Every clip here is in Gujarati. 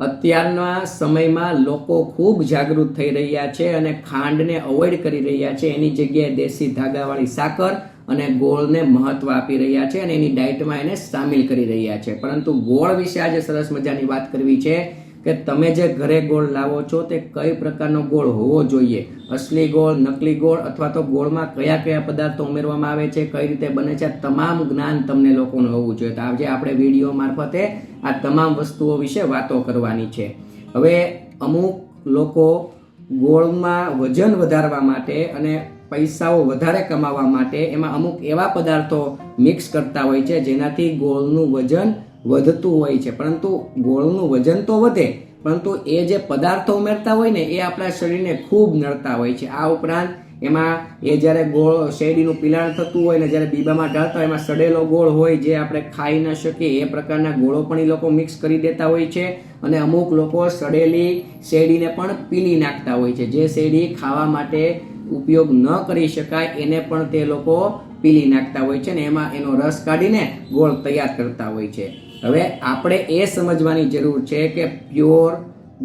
અત્યારના સમયમાં લોકો ખૂબ જાગૃત થઈ રહ્યા છે અને ખાંડને અવોઇડ કરી રહ્યા છે. એની જગ્યાએ દેશી ધાગાવાળી સાકર અને ગોળને મહત્વ આપી રહ્યા છે અને એની ડાયટમાં એને સામેલ કરી રહ્યા છે. પરંતુ ગોળ વિશે આજે સરસ મજાની વાત કરવી છે. કે તમે જે ઘરે ગોળ લાવો છો તે કઈ પ્રકારનો ગોળ હોવો જોઈએ? અસલી ગોળ, નકલી ગોળ અથવા તો ગોળમાં કયા કયા પદાર્થો ઉમેરવામાં આવે છે, કઈ રીતે બને છે તમામ જ્ઞાન તમને લોકોને હોવું જોઈએ. તો આજે આપણે વીડિયો મારફતે આ તમામ વસ્તુઓ વિશે વાતો કરવાની છે. હવે અમુક લોકો ગોળમાં વજન વધારવા માટે અને પૈસાઓ વધારે કમાવા માટે એમાં અમુક એવા પદાર્થો મિક્સ કરતા હોય છે જેનાથી ગોળનું વજન વધતું હોય છે. પરંતુ ગોળનું વજન તો વધે, પરંતુ એ જે પદાર્થો ઉમેરતા હોય ને, એ આપણા શરીરને ખૂબ નડતા હોય છે. આ ઉપરાંત એમાં એ જ્યારે ગોળ શેરડીનું પિલાણ થતું હોય ને, જ્યારે બીબામાં ઢાળતા હોય, એમાં સડેલો ગોળ હોય જે આપણે ખાઈ ન શકીએ, એ પ્રકારના ગોળો પણ એ લોકો મિક્સ કરી દેતા હોય છે અને અમુક લોકો સડેલી શેરડીને પણ પીલી નાખતા હોય છે. જે શેરડી ખાવા માટે ઉપયોગ ન કરી શકાય, એને પણ તે લોકો પીલી નાખતા હોય છે ને, એમાં એનો રસ કાઢીને ગોળ તૈયાર કરતા હોય છે. હવે આપણે એ સમજવાની જરૂર છે કે પ્યોર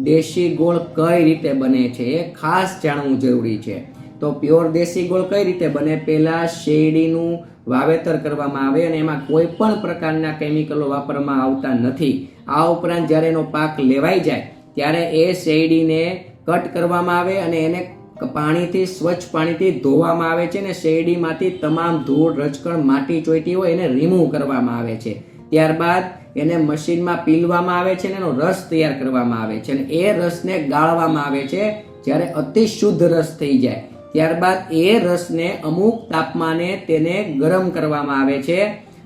દેશી ગોળ કઈ રીતે બને છે એ ખાસ જાણવું જરૂરી છે. તો પ્યોર દેશી ગોળ કઈ રીતે બને? પહેલાં શેરડીનું વાવેતર કરવામાં આવે અને એમાં કોઈ પણ પ્રકારના કેમિકલો વાપરવામાં આવતા નથી. આ ઉપરાંત જ્યારે એનો પાક લેવાઈ જાય, ત્યારે એ શેરડીને કટ કરવામાં આવે અને એને પાણીથી, સ્વચ્છ પાણીથી ધોવામાં આવે છે અને શેરડીમાંથી તમામ ધૂળ, રજકણ, માટી ચોઈટી હોય એને રિમૂવ કરવામાં આવે છે. ત્યારબાદ એને મશીનમાં પીલવામાં આવે છે અને એનો રસ તૈયાર કરવામાં આવે છે અને એ રસને ગાળવામાં આવે છે જ્યારે અતિ શુદ્ધ રસ થઈ જાય. ત્યારબાદ એ રસને અમુક તાપમાને તેને ગરમ કરવામાં આવે છે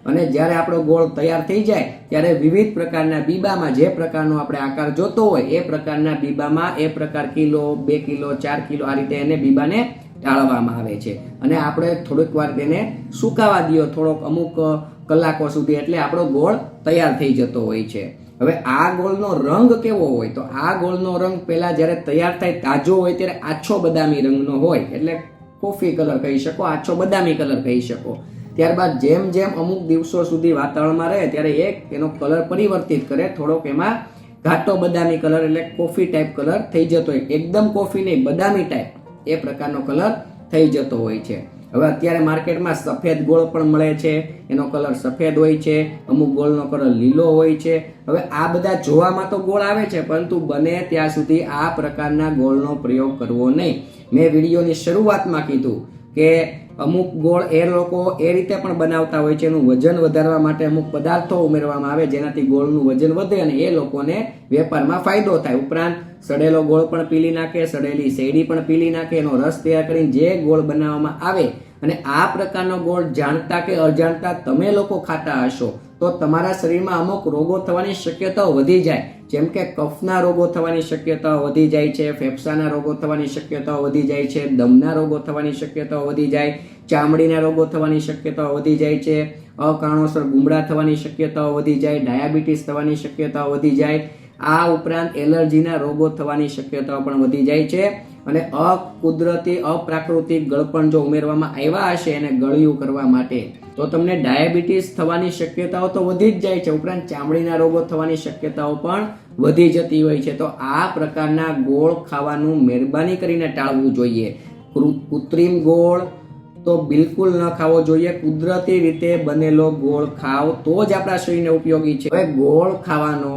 અને જ્યારે આપણો ગોળ તૈયાર થઈ જાય ત્યારે વિવિધ પ્રકારના બીબામાં જે પ્રકારનો આપણે આકાર જોતો હોય એ પ્રકારના બીબામાં એ પ્રકાર કિલો, બે કિલો, ચાર કિલો આ રીતે એને બીબાને ટાળવામાં આવે છે. અને આપણે થોડીક વાર તેને સુકાવા દઈએ થોડોક અમુક કલાકો સુધી એટલે આપણો ગોળ તૈયાર થઈ જતો હોય છે. હવે આ ગોળનો રંગ કેવો હોય? તો આ ગોળનો રંગ પહેલાં જ્યારે તૈયાર થાય તાજો હોય ત્યારે આછો બદામી રંગનો હોય. એટલે કોફી કલર કહી શકો, આછો બદામી કલર કહી શકો. ત્યારબાદ જેમ જેમ અમુક દિવસો સુધી વાતાવરણમાં રહે ત્યારે એક એનો કલર પરિવર્તિત કરે. થોડોક એમાં ઘાટો બદામી કલર એટલે કોફી ટાઈપ કલર થઈ જતો હોય. એકદમ કોફી નહીં, બદામી ટાઈપ એ પ્રકારનો કલર થઈ જતો હોય છે. હવે અત્યારે માર્કેટમાં સફેદ ગોળ પણ મળે છે. એનો કલર સફેદ હોય છે. અમુક ગોળનો કલર લીલો હોય છે. હવે આ બધા જોવામાં તો ગોળ આવે છે, પરંતુ બને ત્યાં સુધી આ પ્રકારના ગોળનો પ્રયોગ કરવો નહીં. મેં વિડીયોની શરૂઆતમાં કીધું કે અમુક ગોળ એ લોકો એ રીતે પણ બનાવતા હોય છે. એનું વજન વધારવા માટે અમુક પદાર્થો ઉમેરવામાં આવે જેનાથી ગોળનું વજન વધે અને એ લોકોને વેપારમાં ફાયદો થાય. ઉપરાંત સડેલો ગોળ પણ પીલી નાખે, સડેલી શેરડી પણ પીલી નાખે, એનો રસ તૈયાર કરીને જે ગોળ બનાવવામાં આવે અને આ પ્રકારનો ગોળ જાણતા કે અજાણતા તમે લોકો ખાતા હશો, તો તમારા શરીરમાં અમુક રોગો થવાની શક્યતાઓ વધી જાય. જેમ કે કફના રોગો થવાની શક્યતાઓ વધી જાય છે, ફેફસાના રોગો થવાની શક્યતાઓ વધી જાય છે, દમના રોગો થવાની શક્યતાઓ વધી જાય, ચામડીના રોગો થવાની શક્યતાઓ વધી જાય છે, અકારણોસર ગુમડા થવાની શક્યતાઓ વધી જાય, ડાયાબિટીસ થવાની શક્યતાઓ વધી જાય, આ ઉપરાંત એલર્જીના રોગો થવાની શક્યતાઓ પણ વધી જાય છે. અને અકુદરતી, અપ્રાકૃતિક ગળપણ જો ઉમેરવામાં આવ્યા હશે, એને ગળ્યું કરવા માટે તો તમને ડાયાબિટીસ થવાની શક્યતાઓ તો વધી જ જાય છે. ઉપરાંત ચામડીના રોગો થવાની શક્યતાઓ પણ વધી જતી હોય છે. તો આ પ્રકારના ગોળ ખાવાનું મહેરબાની કરીને ટાળવું જોઈએ. કૃત્રિમ ગોળ તો બિલકુલ ન ખાવો જોઈએ. કુદરતી રીતે બનેલો ગોળ ખાવ તો જ આપણા શરીરને ઉપયોગી છે. હવે ગોળ ખાવાનો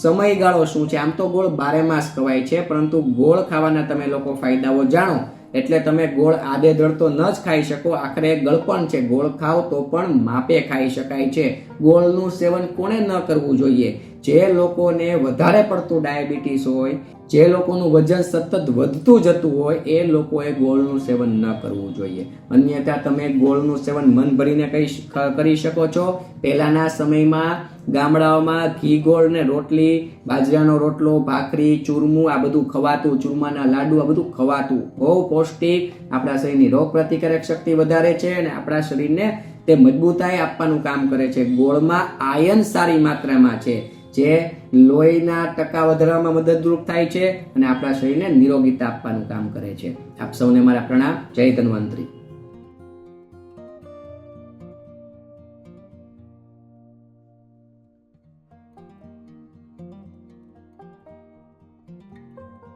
સમયગાળો શું છે? આમ તો ગોળ બારે માસ ખવાય છે, પરંતુ ગોળ ખાવાના તમે લોકો ફાયદાઓ જાણો. એટલે તમે ગોળ આડે દળ તો ન જ ખાઈ શકો. આખરે ગળપણ છે. ગોળ ખાવ તો પણ માપે ખાઈ શકાય છે. ગોળનું સેવન કોણે ન કરવું જોઈએ? જે લોકોને વધારે પડતું ડાયાબિટીસ હોય, જે લોકોનું વજન સતત વધતું જતું હોય, એ લોકોએ ગોળનું સેવન ન કરવું જોઈએ. અન્યથા તમે ગોળનું સેવન મન ભરીને કરી શકો છો? પહેલાના સમયમાં ગામડાઓમાં ઘી ગોળ ને રોટલી, બાજરાનો રોટલો, ભાખરી, ચૂરમું, આ બધું ખવાતું, ચૂરમાના લાડુ, આ બધું ખવાતું. બહુ પૌષ્ટિક, આપણા શરીરની રોગ પ્રતિકારક શક્તિ વધારે છે અને આપણા શરીરને તે મજબૂતાઈ આપવાનું કામ કરે છે. ગોળમાં આયન સારી માત્રામાં છે. જે લોહીના ટકા વધારવામાં મદદરૂપ થાય છે અને આપણા શરીરને નિરોગીતા આપવાનું કામ કરે છે. આપ સૌને મારા પ્રણામ. જય ધન્વંતરી.